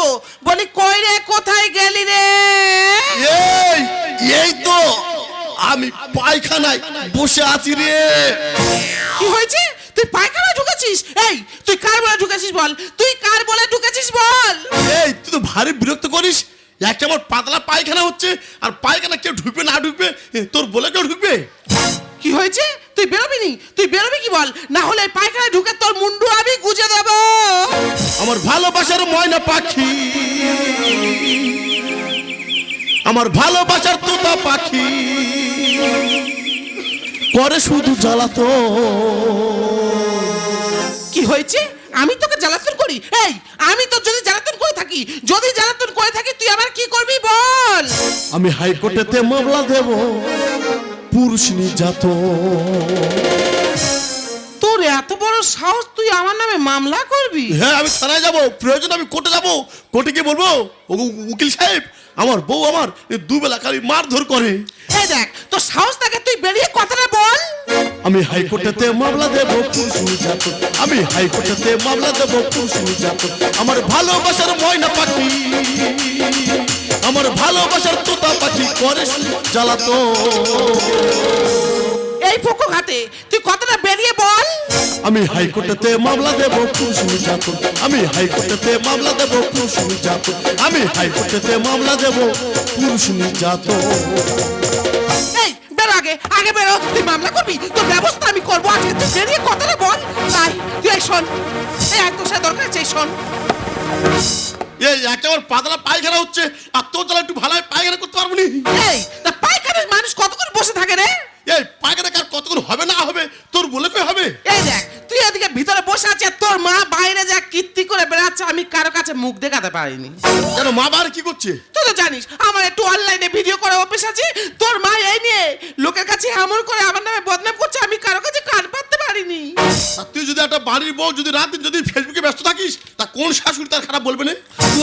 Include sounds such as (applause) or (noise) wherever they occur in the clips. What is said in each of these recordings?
বলব বলি কই রে কোথায় গেলি রে? এই এই তো আমি পায়খানায় বসে আছি রে। কি হয়েছে? তুই পায়খানা ঢুকেছিস? এই তুই কার বলে ঢুকেছিস বল? তুই কার বলে ঢুকেছিস বল? এই তুই তো ভারী বিরক্ত করিস। একটা আমার পাতলা পায়খানা হচ্ছে আর পায়খানা কেউ ঢুকবে না ঢুকবে তোর বলে কেউ ঢুকবে? কি হয়েছে? তুই বেরোবি নি? তুই বেরোবি কি বল? না হলে পায়খানা ঢুকে তোর মুন্ডু আমি গুজে দেবো। আমার ভালোবাসার ময়না পাখি। আমার ভালোবাসার তোতা পাখি। করে শুধু জ্বালাতো কি হয়েছে? আমি তোকে জ্বালাতন করি? এই আমি তোর যদি জ্বালাতন করে থাকি যদি জ্বালাতন করে থাকি তুই আবার কি করবি বল? আমি হাইকোর্টেতে মামলা দেব। পুরুষ নির্যাতন। সাহস তুই আমার নামে মামলা করবি? হ্যাঁ আমি থানায় যাব প্রয়োজন আমি কোর্টে যাব। কোর্টে গিয়ে বলব ও উকিল সাহেব আমার বউ আমার দুবেলা খালি মারধর করে। এই দেখ তোর সাহস থাকে তুই বেরিয়ে কথাটা বল। আমি হাইকোর্টেতে মামলা দেব আমি হাইকোর্টেতে মামলা দেব আমার ভালোবাসার ময়না পাখি আমার ভালোবাসার তোতা পাখি করে জ্বালাতো এই পোকো ঘাটে তুই কথাটা বেরিয়ে বল? আমি হাইকোর্টেতে মামলা দেব পুরুষ নির্যাতন আমি হাইকোর্টেতে মামলা দেব পুরুষ নির্যাতন আমি হাইকোর্টেতে মামলা দেব পুরুষ নির্যাতন এই বেরো আগে আগে বেরো তুই মামলা করবি? তোর ব্যবস্থা আমি করব আজকে। তুই বেরিয়ে কথাটা বল? তাই তুই এই শোন। এই এক দোষের দরকার আছে এই শোন। এই একেবারে পাতলা পায়খানা হচ্ছে আর তোর জ্বালা একটু ভালো পায়খানা করতে পারব না? এই তা পায়খানার মানুষ কতক্ষণ বসে থাকে রে? এই পায়খানা কার কতক্ষণ হবে না হবে? তোর বলে কই হবে? এই দেখ তুই এদিকে ভিতরে বসে আছে তোর মা বাইরে যা কীর্তি করে বেড়াচ্ছে আমি কারও কাছে মুখ দেখাতে পারিনি। কেন মা বার কি করছে? তুই তো জানিস আমার একটু অনলাইনে ভিডিও করে অভ্যেস আছে তোর মা এই নিয়ে লোকের কাছে এমন করে আমার নামে বদনাম করছে আমি কারও কাছে কান পাততে পারিনি আর তুই যদি একটা বাড়ির বউ যদি রাত দিন যদি ফেসবুকে ব্যস্ত থাকিস তা কোন শাশুড়ি তার খারাপ বলবে না?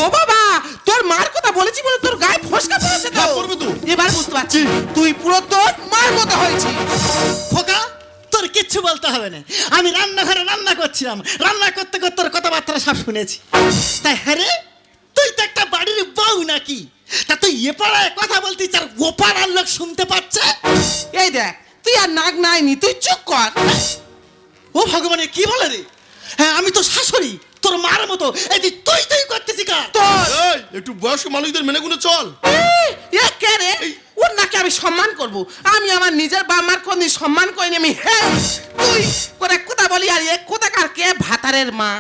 ও বাবা তোর মার কথা বলেছি বলে তোর গায়ে ফসকা পড়েছে তো। পড়বে তো। এবার বুঝতে পারছি তুই পুরো তোর মার মতো হয়েছিস। খোকা তোর কিচ্ছু বলতে হবে না। আমি রান্নাঘরে রান্না করছিলাম। রান্না করতে করতে তোর কথাবার্তা সব শুনেছি। তাই হ্যাঁ রে তুই তো একটা বাড়ির বউ নাকি? তা তুই এ পাড়ায় কথা বলতিস আর ও পাড়ার লোক শুনতে পাচ্ছে? এই দেখ তুই আর নাক নাইনি তুই চুপ কর। ও ভগবানে কি বলে রে? হ্যাঁ আমি তো শাশুড়ি তোর মার মতো। এই যে তুই তুই করতেছি কা? তোর এই একটু বয়স্ক মানুষদের মেনে গুনে চল। এ কে রে? ওর নাকি আমি সম্মান করব। আমি আমার নিজের বাবার কোনদিন সম্মান করিনি আমি হ্যাঁ তুই করে কোথা বলি আর এ কোথাকার কে? ভাতারের মা।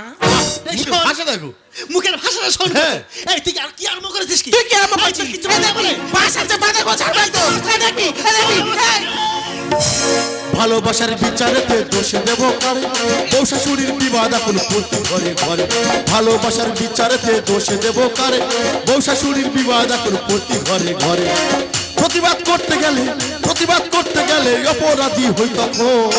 এই মুখে শোন, ভাষা দেখো। মুখের ভাষাটা শোন। হ্যাঁ। এই তুই আর কি আরম্ভ করেছিস কি? তুই কি আমার এই, তোর কিচ্ছু এই বলতে দেখি, হবে না? বাসাতে বাদে গোছার ভাই তো দেখি এই দেখি। এই। ভালোবাসার বিচারেতে দোষে দেব কারে? বউ শাশুড়ির বিবাদ এখন প্রতি ঘরে ঘরে। ভালোবাসার বিচারেতে দোষে দেব কারে? বউ শাশুড়ির বিবাদ এখন প্রতি ঘরে ঘরে। প্রতিবাদ করতে গেলে প্রতিবাদ করতে গেলে অপরাধী হই তখন।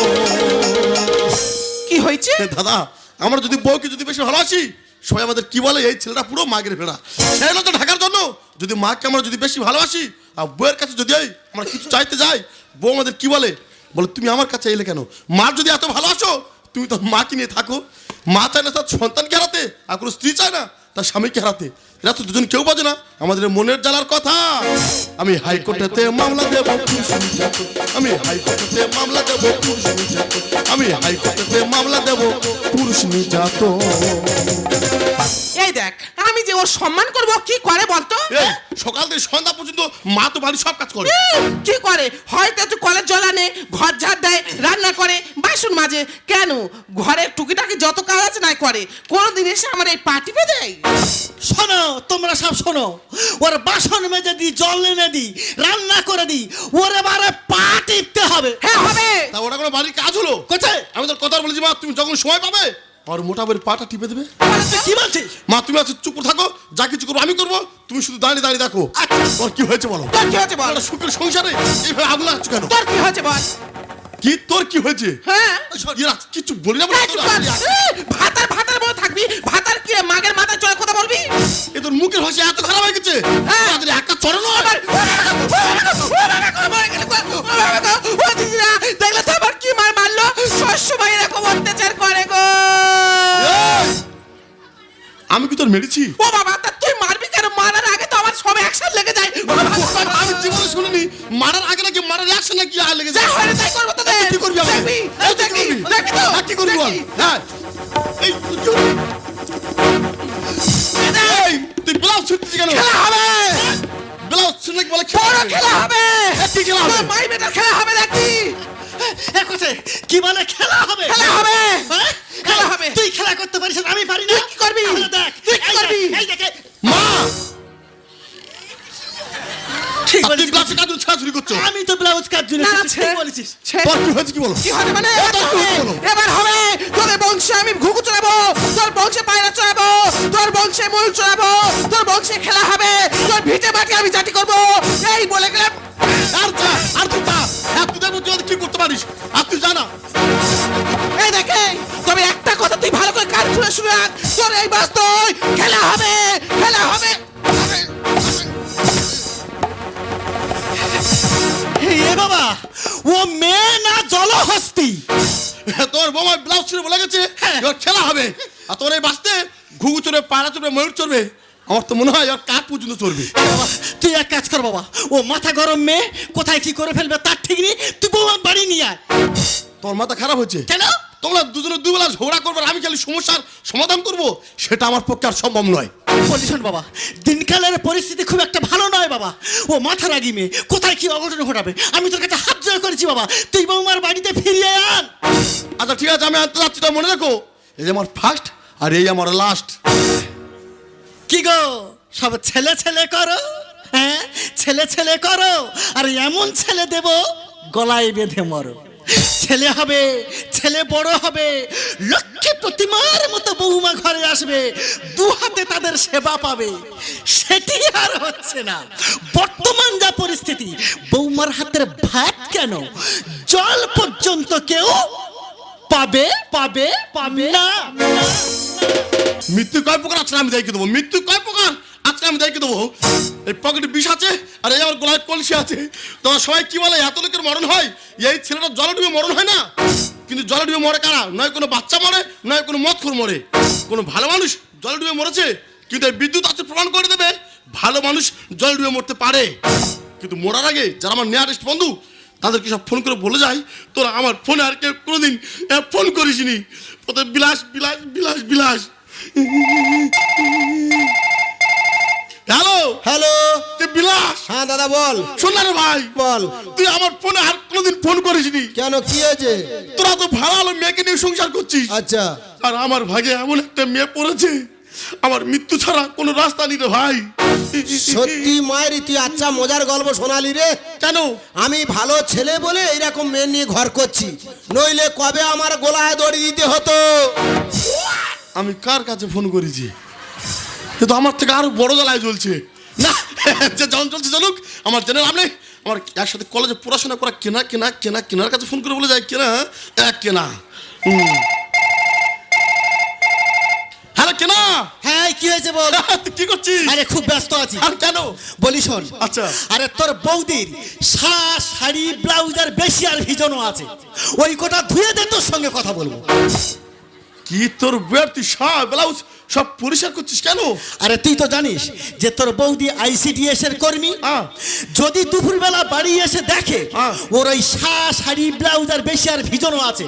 কি হয়েছে? দাদা আমরা যদি বউকে যদি বেশি ভালোবাসি সবাই আমাদের কি বলে? এই ছেলেটা পুরো মাগের ভেড়া। সেই লজ্জা ঢাকার জন্য যদি মাকে আমরা যদি বেশি ভালোবাসি আর বউয়ের কাছে যদি এই আমরা কিছু চাইতে যাই, বউ আমাদের কি বলে? বলে, তুমি আমার কাছে এলে কেন? মা যদি এত ভালো ভালোবাসো তুমি তো মাকে নিয়ে থাকো। মা চায় না তার সন্তানকে হারাতে, আর কোনো স্ত্রী চায় না তার স্বামীকে হারাতে। এরা তো দুজন কেউ বাজে না। আমাদের মনের জ্বালার কথা। আমি হাইকোর্টেতে মামলা দেব। আমি হাইকোর্টেতে মামলা দেব। পুরুষ নির্যাতন। আমি হাইকোর্টেতে মামলা দেব। পুরুষ নির্যাতন। এই দেখ আমি যে ওর সম্মান করব কি করে বলতো? সকাল থেকে সন্ধ্যা পর্যন্ত মা তো বাড়ির সব কাজ করে। কি করে? হয়তো একটু কলের জল আনে ঘর ঝাড় দেয় রান্না করে বাসন মাজে। কেন? ঘরের টুকিটাকি যত কাজ আছে নাই করে। কোনোদিন এসে আমার এই পা টিপে দেয়। শোনো তোমরা সব শোনো। ওর বাসন মেজে দিই জল এনে দিই রান্না করে দিই ওর এবারে পা টিপতে হবে। হ্যাঁ হবে। তা ওটা কোনো বাড়ির কাজ হলো? কোথায়? আমি তোর কথা বলেছি মা তুমি যখন সময় পাবে আর মোটা করে পাটা টিপে দেবে। কি বলছিস? মা তুমি আছে চুপ করে থাকো যা কিছু করব আমি করব তুমি শুধু দাঁড়িয়ে দাঁড়িয়ে দেখো। আচ্ছা। তোর কি হয়েছে বলো? তোর কি হয়েছে বল? সুখের সংসারে এইভাবে আগুন লাগছে কেন? তোর কি হয়েছে বল? কি তোর কি হয়েছে? হ্যাঁ। কিছু বলি না। এই, ভাতার ভাতার বলে থাকবি ভাতার কি মাগের মাথায় চলে কথা বলবি এ তোর মুখের ভাষা এত খারাপ হয়ে গেছে হ্যাঁ। একটা চরণ আবার, দেখলে তো আবার কি মার মারলো এরকম অত্যাচার করে গো আমি কি তোর মেরেছি ও বাবা তা তুই আমি জীবনে শুনিনি মারার আগে নাকি মারার রিয়াকশন নাকি আগে লেগে যায় হয় না তাই করব তোদের কি করবি আমি দেখবি এই এই তুই কি করবি? হ্যাঁ, কি করবি? হ্যাঁ এই তুই ব্লাউজ ছুটছিস কেন? খেলা হবে! ব্লাউজ ছুটলে বলে? বড় খেলা হবে। কি খেলা হবে? মাই বেটার খেলা হবে নাকি? এ কি বলে? খেলা হবে। খেলা হবে। হ্যাঁ? খেলা হবে। তুই খেলা করতে পারিস আমি পারি না। কি করবি? দেখ। তুই কি করবি? এই দেখ। মা! ঠিক আর তুই ব্লাউজ কাজ ছাড়াছুড়ি করছ? আমি তো ব্লাউজ কাজ না, ঠিক ছে- বলেছিস। ছে- তোর কি হয়েছে কি বলো? কি হবে মানে? এবার তোর কি হবে বলো? এবার হবে তোদের বংশে আমি ঘুঘু চড়াবো তোর বংশে পায়রা চড়াবো তোর বংশে ময়ূর চড়াবো তোর বংশে খেলা হবে তোর ভিটে মাটি আমি জাতি করব। এই বলে গেলাম হবে। আর তোর এই বাঁচতে ঘুঘু চড়বে পাড়া চড়বে ময়ূর চড়বে আমার তো মনে হয় আর কাক পর্যন্ত চড়বে। বাবা, তুই এক কাজ কর বাবা ও মাথা গরম মেয়ে কোথায় কি করে ফেলবে তার ঠিক নেই তুই বৌমা বাড়ি নিয়ে আয়। তোর মাথা খারাপ হচ্ছে কেন? তোমরা দুজনে দুবেলা ঝগড়া করবে আমি খালি সমস্যার সমাধান করব সেটা আমার পক্ষে আর সম্ভব নয়। পজিশন বাবা দিনকালের পরিস্থিতি খুব একটা ভালো নয় বাবা। ও মাথা রাগি মেয়ে কোথায় কি অঘটন ঘটাবে? আমি তোর কাছে হাত জোড় করেছি বাবা তুই বৌমার বাড়িতে ফিরিয়ে আন। আচ্ছা ঠিক আছে আমি আনতে যাচ্ছি তা মনে রাখো। এই আমার ফার্স্ট আর এই আমার লাস্ট কি গো? সব ছেলে ছেলে করো হ্যাঁ? ছেলে ছেলে করো, আর এমন ছেলে দেব গলায় বেঁধে মরো। ছেলে হবে, ছেলে বড় হবে, লক্ষ্মী প্রতিমার মতো বৌমা ঘরে আসবে, দু হাতে তাদের সেবা পাবে। সেটি আর হচ্ছে না। বর্তমান যা পরিস্থিতি বৌমার হাতের ভাত কেন? জল পর্যন্ত কেউ পাবে পাবে পাবে। না। মৃত্যু কয় প্রকার আজকে আমি দেখে দেবো। মৃত্যু কয় প্রকার আজকে আমি দেখে দেবো। এই পকেটে বিষ আছে, আর এই আমার গলায় কলসি আছে। তোমার সবাই কি বলে, এত লোকের মরণ হয়? এই ছেলেটা জলে ডুবে মরণ হয় না? কিন্তু জলে ডুবে মরে কারা? নয় কোনো বাচ্চা মরে, নয় কোনো মদখোর মরে। কোনো ভালো মানুষ জলে ডুবে মরেছে, কিন্তু এই বিদ্যুৎ আছে প্রমাণ করে দেবে, ভালো মানুষ জলে ডুবে মরতে পারে। কিন্তু মরার আগে যারা আমার নিয়ারেস্ট বন্ধু তাদেরকে সব ফোন করে বলে যায় তোরা আমার ফোনে আর কেউ কোনোদিন ফোন করিসনি। প্রথমে বিলাস বিলাস বিলাস বিলাস। হ্যালো? হ্যালো? তুই বিলাস। হ্যাঁ দাদা বল। শোন না রে ভাই। বল। তুই আমার ফোনে আর কোনোদিন ফোন করিসনি। কেন কি হয়েছে? তোরা তো ভালো মেয়েকে নিয়ে সংসার করছিস। আচ্ছা। আর আমার ভাগে এমন একটা মেয়ে পড়েছে আমার মৃত্যু ছাড়া কোনো রাস্তা নেই রে ভাই। সত্যি মায়ের তুই আচ্ছা মজার গল্প শোনালি রে। কেন? আমি ভালো ছেলে বলে এইরকম মেয়ে নিয়ে ঘর করছি। নইলে কবে আমার গোলায় দড়ি দিতে হতো? আমি কার কাছে ফোন করেছি? কিন্তু আমার থেকে আরও বড় জ্বালায় চলছে না যে যখন চলছে চলুক আমার জেনে লাভ নেই। আমার একসাথে কলেজে পড়াশোনা করা কেনা কেনা কেনা কেনার কাছে ফোন করে বলে যায় কেনা এক কেনা। হুম। হ্যালো কেনা হ্যাঁ কি হয়েছে বল? তুই (laughs) কি করছিস? আরে খুব ব্যস্ত আছি। আর কেন? বলি শোন। আচ্ছা। আরে তোর বৌদির শা শাড়ি ব্লাউজ আর বেশি আর ভিজনও আছে। ওই কোটা ধুয়ে দে তোর সঙ্গে কথা বলব। কি তোর বইয়ের তুই সব ব্লাউজ সব পরিষ্কার করছিস কেন? আরে তুই তো জানিস যে তোর বৌদি আইসিডিএস এর কর্মী। যদি দুপুরবেলা বাড়ি এসে দেখে। ওর ওই শা শাড়ি ব্লাউজ আর বেশি আর ভিজনও আছে।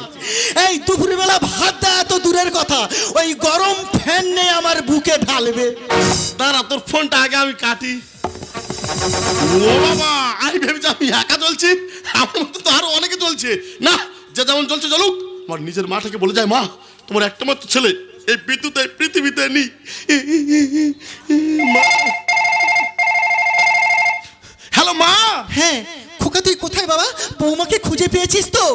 এই দুপুরবেলা ভাত দেওয়া তো দূরের কথা ওই গরম ফ্যান নিয়ে আমার বুকে ঢালবে। দাঁড়া তোর ফোনটা আগে আমি কাটি। ও বাবা আমি ভেবেছি আমি একা চলছি আমার মতো তো আরও অনেকে চলছে না যে যেমন চলছে চলুক আমার নিজের মাটাকে বলে যায় মা তোমার একটা মাত্র ছেলে এই বিদ্যুৎ এই পৃথিবীতে নেই। হ্যালো মা। হ্যাঁ খোকা তুই কোথায় বাবা? বৌমাকে খুঁজে পেয়েছিস তো?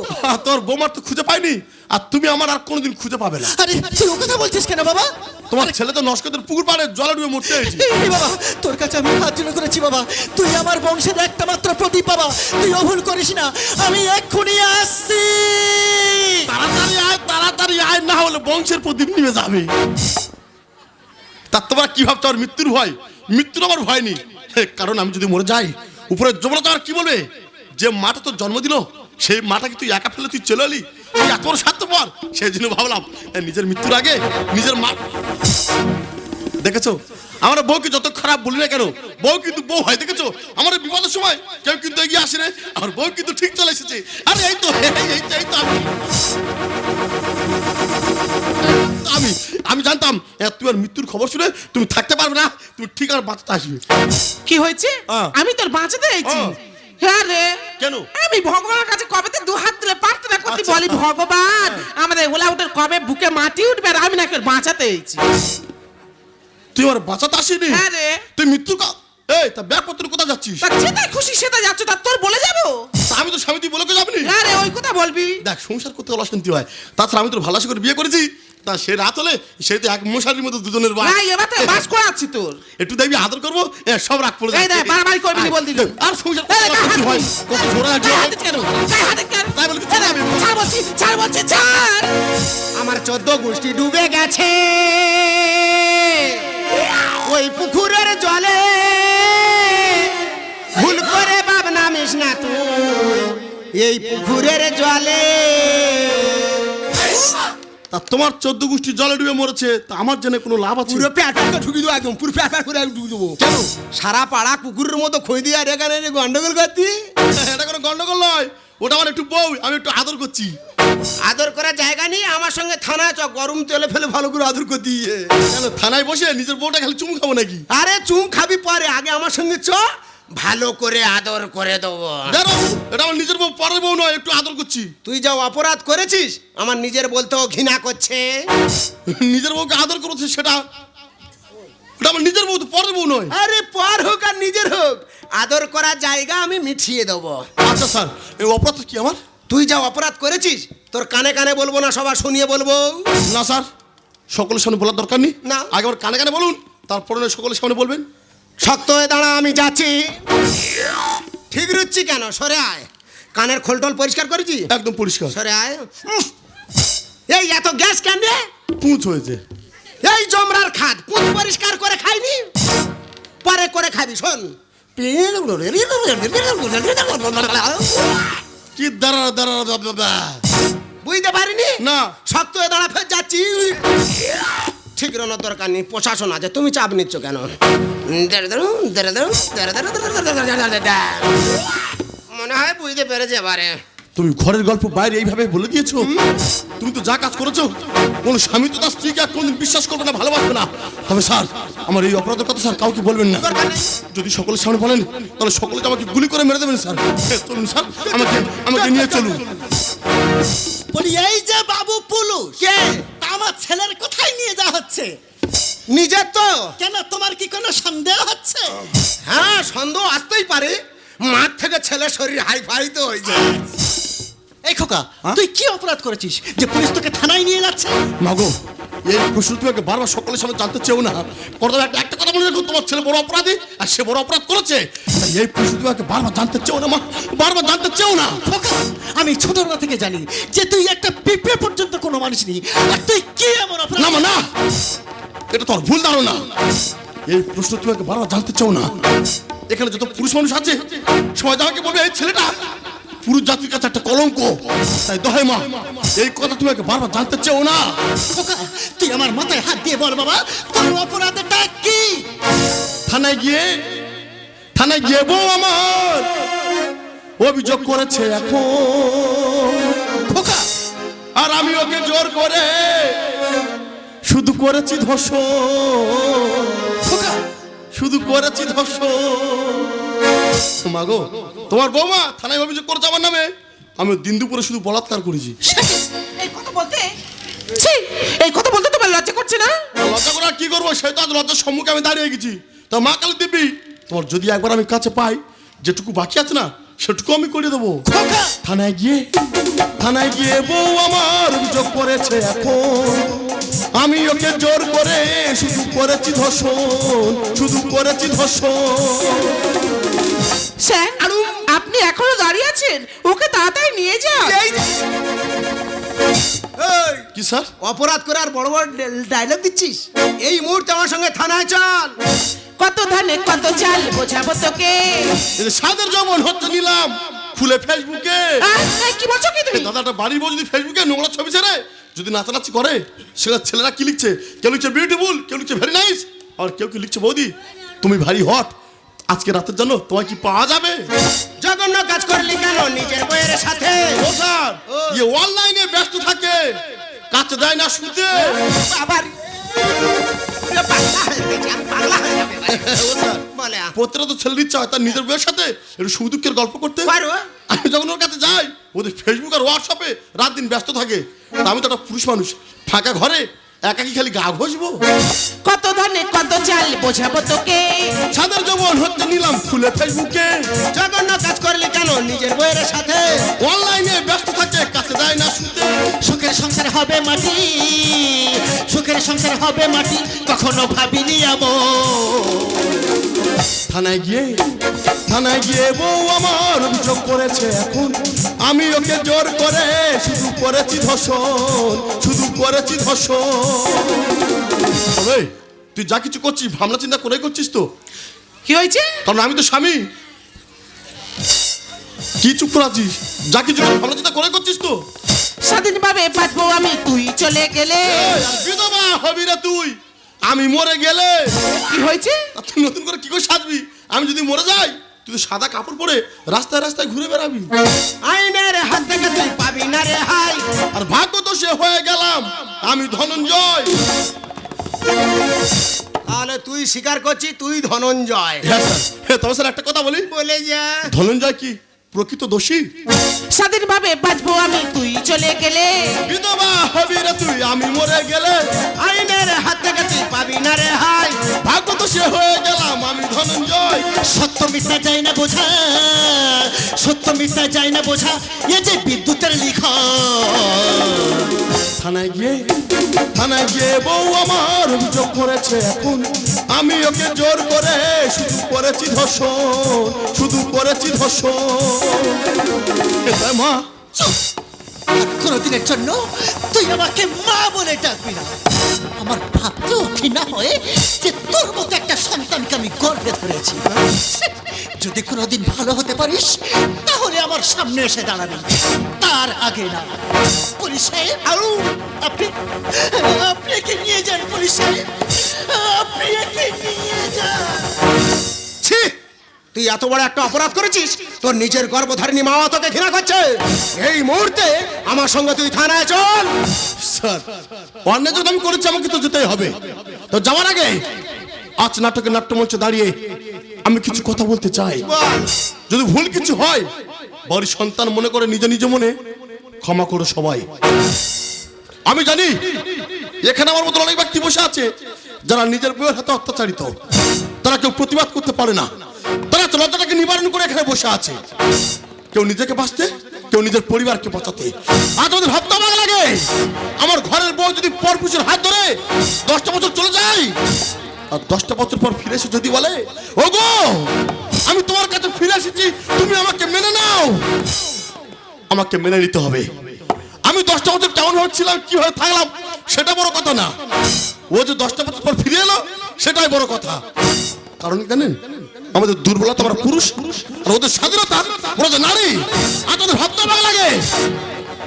তোর বৌমার তো খুঁজে পাইনি আর তুমি আমার আর কোনোদিন খুঁজে পাবে না। আরে তুই ও কথা বলছিস কেন বাবা? তোমার ছেলে তো নস্কদের পুকুর পাড়ে জলে ডুবে মরতে হয়েছে। এই বাবা তোর কাছে আমি হাত জন্য করেছি বাবা। তুই আমার বংশের একটা মাত্র প্রদীপ বাবা। তুই অভুল করিস না আমি এক্ষুনি আসছি। তাড়াতাড়ি আয় তাড়াতাড়ি আয় না হলে বংশের প্রদীপ নিভে যাবে। তার তোমরা কি ভাবছ আর মৃত্যুর ভয়? মৃত্যুর আমার ভয় নেই কারণ আমি যদি মরে যাই উপরে যমুনা তো আর কি বলবে? যে মাটা তোর জন্ম দিল সেই মাটাকে তুই একা ফেলে তুই চলে এলি? তুই এত বড় স্বার্থপর? সেই জন্য ভাবলাম নিজের মৃত্যুর আগে নিজের মা দেখেছ? আমরা বউকে যত খারাপ বলি না কেন? বউ কিন্তু বউ হয় দেখেছ? আমার বিপদের সময় কেউ কিন্তু এগিয়ে আসে না আর বউ কিন্তু ঠিক চলে এসেছে। আরে এই তো এই তো, আমি। আমি আমি জানতাম তুই আর মৃত্যুর খবর শুনে তুমি থাকতে পারবে না তুমি ঠিক আর বাঁচতে আসবে। কি হয়েছে? হ্যাঁ। আমি তোর বাঁচাতে আইছি হ্যাঁ। রে। কেন? আমি ভগবানের কাছে তুলে প্রার্থনা করতে আচ্ছা। বলি ভগবান আমাদের ওলা উঠে কবে বুকে মাটি উঠবে আর আমি নাকি ওর বাঁচাতে তুই আর বাঁচাতে আসিনি? হ্যাঁ রে। তুই মৃত্যুর কা- এই তা ব্যাগপত্র কোথায় যাচ্ছিস? যেটাই খুশি সেটা যাচ্ছ তা তোর বলে যাব? আমি তো স্বামী তুই বলে রে ওই কথা বলবি। দেখ সংসার করতে অশান্তি হয়। তাছাড়া আমি তোর ভালো করে বিয়ে করেছি। তা সে রাত হলে সে তো এক মশারির মতো দুজনের বাস না এবার তো বাস করাচ্ছি তোর। একটু দেখবি আদর করব সব রাগ পড়ে দেখ, বাড়াবাড়ি করবি না, বল দিলি। আর সংসার হয় কত লাগছে হাতে কেন? হাতে কেন? তাই বলে এই দেখ, ছাড় বলছি ছাড় বলছি ছাড়। আমার চোদ্দ গোষ্ঠী ডুবে গেছে। ওই পুকুরের জলে। ভুল করে বাব নামিস না তুই। এই পুকুরের জলে। তা তোমার চোদ্দ গোষ্ঠী জলে ডুবে মরেছে তা আমার জন্য কোনো লাভ আছে? পুরো প্যাট প্যাট করে ঢুকি দেবো একদম পুরো প্যাট করে একদম ঢুকি দেবো। কেন? সারা পাড়া কুকুরের মতো খই দিয়ে আর এখানে এনে গন্ডগোল করতি? এটা কোনো গন্ডগোল নয় ওটা আমার একটু বউ আমি একটু আদর করছি। আদর করার জায়গা নেই আমার সঙ্গে থানায় চ গরম তেলে ফেলে ভালো করে আদর করতে। গিয়ে কেন থানায় বসে নিজের বউটা খালি চুম খাব নাকি? আরে চুম খাবি পরে আগে আমার সঙ্গে চ ভালো করে আদর করে দেবো। জানো এটা আমার নিজের বউ পরের বউ নয় একটু আদর করছি। তুই যা অপরাধ করেছিস আমার নিজের বলতেও ঘৃণা করছে। নিজের বউকে আদর করেছে সেটা? ওটা আমার নিজের বউ তো পরের বউ নয়। আরে পর হোক আর নিজের হোক আদর করার জায়গা আমি মিঠিয়ে দেবো। আচ্ছা স্যার এই অপরাধ কি আমার? তুই যা অপরাধ করেছিস তোর কানে কানে বলব না সবার শুনিয়ে বলব। না স্যার সকলের সামনে বলার দরকার নেই। না। আগে আমার কানে কানে বলুন তারপরে সকলের সামনে বলবেন। শক্ত হয়ে দাঁড়া আমি যাচ্ছি। ঠিক রুচ্ছি কেন? সরে আয়। কানের খোলটোল পরিষ্কার করেছি? একদম পরিষ্কার। সরে আয়। এই এত গ্যাস কেন রে পুঁচ হয়েছে। এই জমরার খাদ পুঁচ পরিষ্কার করে খাইনি? পরে করে খাবি শোন। কি দাঁড়া দাঁড়া। বুঝতে পারিনি? না। শক্ত হয়ে দাঁড়া ফের যাচ্ছি। ঠিক রানোর দরকার নেই প্রশাসন আছে তুমি চাপ নিচ্ছ কেন মনে হয় বুঝতে পেরেছে এবারে তুমি ঘরের গল্প বাইরে এইভাবে বলে দিয়েছ তুমি তো যা কাজ করেছ কোন স্বামী তো তার স্ত্রীকে আর কোনদিন বিশ্বাস করবে না ভালোবাসবে না তবে স্যার আমার এই অপরাধের কথা স্যার কাউকে বলবেন না যদি সকলের সামনে বলেন তাহলে সকলকে আমাকে গুলি করে মেরে দেবেন স্যার চলুন স্যার আমাকে আমাকে নিয়ে চলুন বলি এই যে বাবু পুলু কে? তা আমার ছেলের কোথায় নিয়ে যাওয়া হচ্ছে। নিজে তো। কেন তোমার কি কোনো সন্দেহ হচ্ছে? হ্যাঁ সন্দেহ আসতেই পারে। মাঠ থেকে ছেলে শরীর হাই ফাই তো হয়ে যায়। এই খোকা তুই কি অপরাধ করেছিস যে পুলিশ তোকে থানায় নিয়ে যাচ্ছে? মাগো এই প্রশ্ন তোমাকে বারবার সকলের সামনে জানতে চেও না। প্রথমে একটা একটা কথা মনে রাখো তোমার ছেলে বড় অপরাধী আর সে বড় অপরাধ করেছে। এই প্রশ্ন তোমাকে বারবার জানতে চেও না মা বারবার জানতে চেও না। আমি ছোটবেলা থেকে জানি যে তুই একটা পিঁপড়ে পর্যন্ত কোনো মানুষ নেই আর তুই কি এমন অপরাধ? না না। এটা তোর ভুল ধারণা। এই প্রশ্ন তোমাকে বারবার জানতে চাও না। এখানে যত পুরুষ মানুষ আছে সবাই আমাকে বলবে এই ছেলেটা পুরুষ জাতির কাছে একটা কলঙ্ক। তাই দহে মা, এই কথা তোমাকে বারবার জানতে চাও না। তুই আমার মাথায় হাত দিয়ে বল বাবা, তোর অপরাধটা কি? থানায় গিয়ে থানায় গিয়ে বউ আমার অভিযোগ করেছে এখন। খোকা আর আমি ওকে জোর করে শুধু করেছি ধর্ষণ। খোকা শুধু করেছি ধর্ষণ। মাগো তোমার বৌমা থানায় অভিযোগ করেছে আমার নামে। আমি দিন দুপুরে শুধু বলাৎকার করেছি। এই কথা বলতে? এই কথা বলতে তোমার লজ্জা করছে না? লজ্জা করে কি করব? সেই তো আজ লজ্জার সম্মুখে আমি দাঁড়িয়ে গেছি। তা মা কালী দিবি তোমার যদি একবার আমি কাছে পাই যেটুকু বাকি আছে না সেটুকু আমি করে দেবো। থানায় গিয়ে থানায় গিয়ে বউ আমার অভিযোগ করেছে এখন। আমি ওকে জোর করে শুধু করেছি ধর্ষণ শুধু করেছি ধর্ষণ। স্যার আপনি এখনও দাঁড়িয়ে আছেন? ওকে তাড়াতাড়ি নিয়ে যান। কি স্যার? অপরাধ করে আর বড় বড় ডায়লগ দিচ্ছিস? এই মুহূর্তে আমার সঙ্গে থানায় চল। কত ধানে কত চাল বোঝাবো তোকে। সাদের যেমন হচ্ছে নিলাম খুলে ফেসবুকে। কি বলছো কি তুমি? দাদাটা যদি ফেসবুকে নোংরা ছবি ছেড়ে যদি নাচানাচি করে সেটা ছেলেরা কি লিখছে? কেউ লিখছে বিউটিফুল কেউ লিখছে ভেরি নাইস আর কেউ কি লিখছে বৌদি তুমি ভারী হট আজকে রাতের জন্য তোমায় কি পাওয়া যাবে? জঘন্য কাজ করলি কেন নিজের বইয়ের সাথে? ও স্যার ইয়ে অনলাইনে ব্যস্ত থাকে। কাছে দেয় না শুতে। আবার প্রত্যেকটা তো ছেলের ইচ্ছা হয় তার নিজের বইয়ের সাথে একটু সুখ দুঃখের গল্প করতে। পারো? আমি যখন ওর কাছে যাই ওদের ফেসবুক আর হোয়াটসঅ্যাপে রাত দিন ব্যস্ত থাকে। আমি তো একটা পুরুষ মানুষ ফাঁকা ঘরে একাকি খালি গা ঘষবো? কত ধানে কত চাল বোঝাবো তোকে। ছাদের জবন হচ্ছে নিলাম খুলে ফেসবুকে। জঘন্য কাজ করলি কেন নিজের বইয়ের সাথে? অনলাইনে ব্যস্ত থাকে কাছে যায় না শুতে। সুখের সংসার হবে মাটি সুখের সংসার হবে মাটি কখনো ভাবিনি আমো থানায় গিয়ে থানায় গিয়ে বউ আমার অভিযোগ করেছে এখন। আমি ওকে জোর করে শুধু করেছি ধর্ষণ শুধু করেছি ধর্ষণ। তুই যা কিছু করছিস ভাবনা চিন্তা করে করছিস তো। কি হয়েছে? কারণ আমি তো স্বামী। কি চুপ করে আছিস? যা কিছু ভাবনা চিন্তা করে করছিস তো। স্বাধীনভাবে বাঁচবো আমি তুই চলে গেলে। বিধবা হবি রে তুই। আমি মরে গেলে। কি হয়েছে? তুই নতুন করে কি করে সাজবি? আমি যদি মরে যাই তুই সাদা কাপড় পরে রাস্তায় রাস্তায় ঘুরে বেড়াবি। আইনের হাত থেকে তুই পাবি না রে হাই। আর ভাগ্য তো সে হয়ে গেলাম আমি ধনঞ্জয়। তাহলে তুই স্বীকার করছিস তুই ধনঞ্জয়। হ্যাঁ স্যার হ্যাঁ তবে স্যার একটা কথা বলি। বলে যা। ধনঞ্জয় কি প্রকৃত দোষী? স্বাধীনভাবে বাঁচবো আমি তুই চলে গেলে। বিধবা হবি রে তুই আমি মরে গেলে। আইনের হাত থেকে তুই পাবি না রে হাই। ভাগ্য তো সে হয়ে গেলাম আমি ধনঞ্জয়। সত্য মিথ্যা যায় না বোঝা। সত্য মিথ্যা যায় না বোঝা। এ যে বিদ্যুতের লিখন। থানায় গিয়ে থানায় গিয়ে বউ আমার অভিযোগ করেছে এখন। আমি ওকে জোর করে শুধু করেছি ধর্ষণ, শুধু করেছি ধর্ষণ। মা কোনোদিনের জন্য তুই আমাকে মা বলে ডাকবি না। আমার ভাবতেও ঘৃণা হয়ে যে তোর মতো একটা সন্তানকে আমি গর্বে ধরেছি। যদি কোনোদিন ভালো হতে পারিস, তাহলে আমার সামনে এসে দাঁড়াবি। তার আগে না। পুলিশ সাহেব আপনি আপনি একে নিয়ে যান পুলিশ আপনি একে নিয়ে যান। ছি, তুই এত বড় একটা অপরাধ করেছিস? তোর নিজের গর্ভধারিণী মা তোকে ঘৃণা করছে। এই মুহূর্তে আমার সঙ্গে তুই থানায় চল। স্যার, অন্যায় যদি আমি করেছি, আমাকে তো যেতেই হবে। তো যাওয়ার আগে আজ নাটকের নাট্যমঞ্চে দাঁড়িয়ে আমি কিছু কথা বলতে চাই। যদি ভুল কিছু হয়, বাড়ির সন্তান মনে করে নিজে নিজে মনে, ক্ষমা করো সবাই। আমি জানি, এখানে আমার মতো অনেক ব্যক্তি বসে আছে, যারা নিজের বইয়ের হাতে অত্যাচারিত। তারা কেউ প্রতিবাদ করতে পারে না। তারা লজ্জাটাকে নিবারণ করে এখানে বসে আছে। কেউ নিজেকে বাঁচতে, কেউ নিজের পরিবারকে বাঁচাতে। আর তোমাদের ভাবতে অবাক লাগে? আমার ঘরের বউ যদি পরপুষের হাত ধরে দশটা বছর চলে যায়, আর দশটা বছর পর ফিরে এসে যদি বলে, ওগো, আমি তোমার কাছে ফিরে এসেছি, তুমি আমাকে মেনে নাও। আমাকে মেনে নিতে হবে। আমি দশটা বছর কেমন হচ্ছিলাম কীভাবে থাকলাম, সেটা বড় কথা না। ও যে দশটা বছর পর ফিরে এলো, সেটাই বড় কথা। কারণ জানেন? আমাদের দুর্বলতা আমরা পুরুষ, আর ওদের স্বাধীনতা, ওরা যে নারী, আর তাদের ভাবতে ভালো লাগে।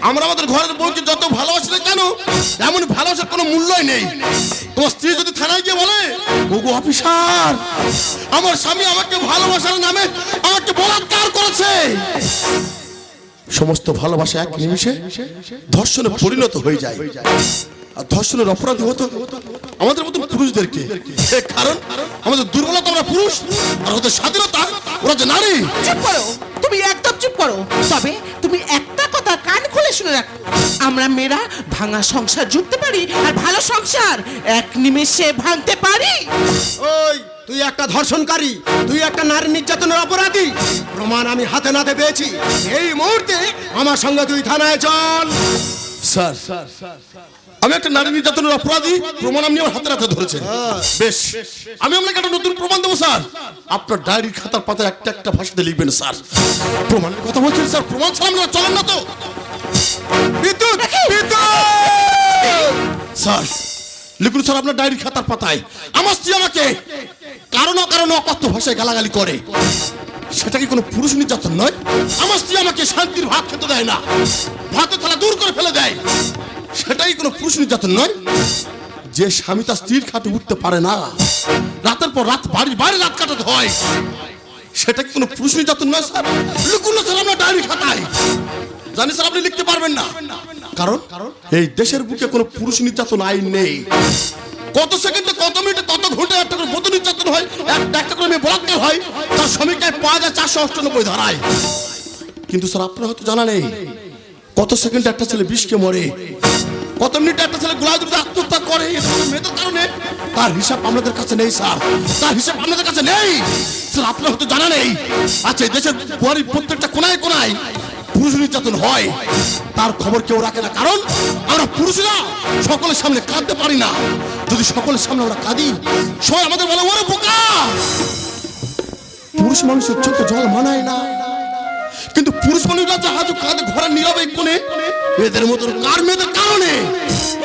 আমরা আমাদের ঘরের বউকে যত ভালোবাসি না কেন, এমন ভালোবাসার কোনো মূল্যই নেই। তোমার স্ত্রী যদি থানায় গিয়ে বলে, ওগো অফিসার, আমার স্বামী আমাকে ভালোবাসার নামে আমাকে বলাৎকার করেছে। সমস্ত ভালোবাসা এক নিমিষে ধর্ষণে পরিণত হয়ে যায়। ধর্ষণের অপরাধী হতো। আমাদের মতো পুরুষদেরকে। কারণ আমাদের দুর্বলতা আমরা পুরুষ আর ওদের স্বাধীনতা ওরা যে নারী। চুপ করো তুমি একদম চুপ করো। তবে তুমি একটা কথা কান খুলে শুনে রাখো। আমরা মেয়েরা ভাঙা সংসার জুড়তে পারি আর ভালো সংসার এক নিমেষে ভাঙতে পারি। ওই তুই একটা ধর্ষণকারী তুই একটা নারী নির্যাতনের অপরাধী। প্রমাণ আমি হাতে নাতে পেয়েছি। এই মুহূর্তে আমার সঙ্গে তুই থানায় চল। স্যার স্যার স্যার স্যার আমি একটা নারী নির্যাতনের অপরাধী, প্রমাণ আপনি আমার হাতে হাতে ধরেছেন। বেশ। আমি আপনাকে একটা নতুন প্রমাণ দেবো, স্যার। আপনার ডায়েরি খাতার পাতায় একটা একটা ভাষাতে লিখবেন, স্যার। প্রমাণের কথা বলছেন, স্যার। প্রমাণ ছাড়া আপনারা চলেন না তো। বিদ্যুৎ বিদ্যুৎ! স্যার, লিখুন, স্যার, আপনার ডায়েরি খাতার পাতায়। আমার স্ত্রী আমাকে কারণ কারণ অকথ্য ভাষায় গালাগালি করে। সেটা কি কোনো পুরুষ নির্যাতন নয়? আমার স্ত্রী আমাকে শান্তির ভাত খেতে দেয় না। ভাতের থালা দূর করে ফেলে দেয়। সেটাই কোনো পুরুষ নির্যাতন নয়। যে স্বামী তার স্ত্রীর খাটে উঠতে পারে না, রাতের পর রাত বাড়ির বাইরে রাত কাটাতে হয়। সেটা কি কোনো পুরুষ নির্যাতন নয়, স্যার? লিখুন না, স্যার, আমরা ডায়েরি খাতায়। জানি, স্যার, আপনি লিখতে পারবেন না। কারণ এই দেশের বুকে কোনো পুরুষ নির্যাতন আইন নেই। কত সেকেন্ডে, কত মিনিটে কত ঘন্টায় একটা করে বধূ নির্যাতন হয়, একটা একটা করে মেয়ে বলাৎকার হয়, তার শ্রমিককে পাওয়া যায় চারশো অষ্টানব্বই ধারায়। কিন্তু, স্যার, আপনার হয়তো জানা নেই, কত সেকেন্ডে একটা ছেলে বিষকে মরে কত মিনিটে একটা ছেলে গোলা দুটো আত্মহত্যা করে? মেয়েদের কারণে? তার হিসাব আমাদের কাছে নেই, স্যার। তার হিসাব আমাদের কাছে নেই। স্যার, আপনার হয়তো জানা নেই। আচ্ছা দেশের বাড়ির প্রত্যেকটা কোনায় কোনায় পুরুষ নির্যাতন হয়। তার খবর কেউ রাখে না। কারণ আমরা পুরুষরা সকলের সামনে কাঁদতে পারি না। যদি সকলের সামনে আমরা কাঁদি, সবাই আমাদের বলে, ওরে বোকা! পুরুষ মানুষের চোখে জল মানায় না। কিন্তু পুরুষ মানুষরা জাহাজ কাঁধে ঘরের নীরবে কোণে এদের মতন কার মেয়েদের কারণে?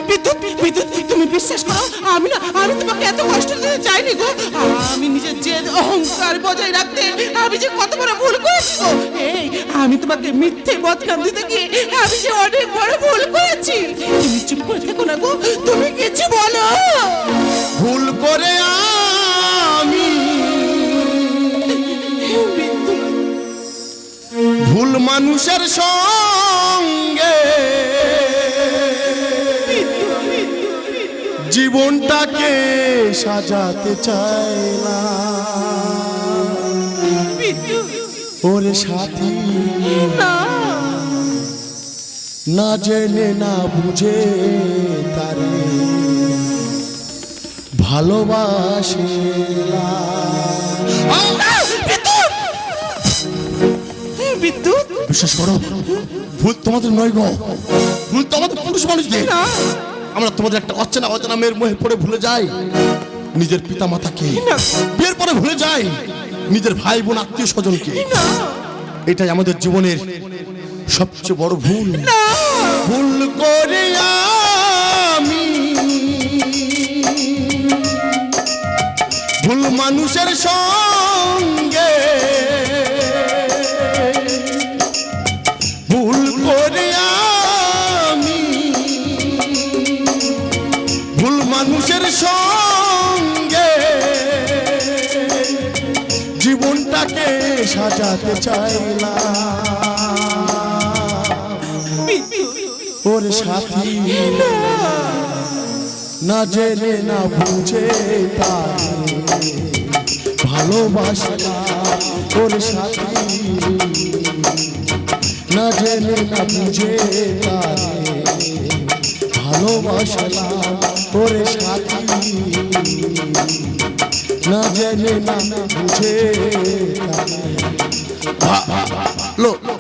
বিদ্যুৎ বিদ্যুৎ তুমি বিশ্বাস করো আমি না আমি তোমাকে এত কষ্ট দিতে চাইনি গো। আমি নিজের যে অহংকার বজায় রাখতে আমি যে কত বড় ভুল করেছি গো। এই আমি তোমাকে মিথ্যে বদনাম দিতে গিয়ে আমি যে অনেক বড় ভুল করেছি। তুমি চুপ করে থেকো না গো তুমি কিছু বলো। ভুল করে আমি ভুল মানুষের সঙ্গে। জীবনটাকে সাজাতে চাইলাম না। ওরে সাথী, না না জেনে, না বুঝে তারে ভালোবাসে বিদ্যুৎ? বিশ্বাস করো ভুল তোমাদের নয় গো। ভুল তোমাদের পুরুষ মানুষদের। আমরা তোমাদের একটা অচেনা অচেনা মেয়ের মোহে পড়ে ভুলে যাই। নিজের পিতা মাতাকে। বিয়ের পরে ভুলে যাই। নিজের ভাই বোন আত্মীয় স্বজনকে এটাই আমাদের জীবনের সবচেয়ে বড় ভুল। ভুল করে আমি ভুল মানুষের সঙ্গে সাজাতে চাইলাম। ওর সাথী, না জেনে, না বুঝে ভালোবাসা ওর সাথী, না জেনে, না বুঝে ভালোবাসা ওর সাথী। না জেনে না বুঝে লো লো।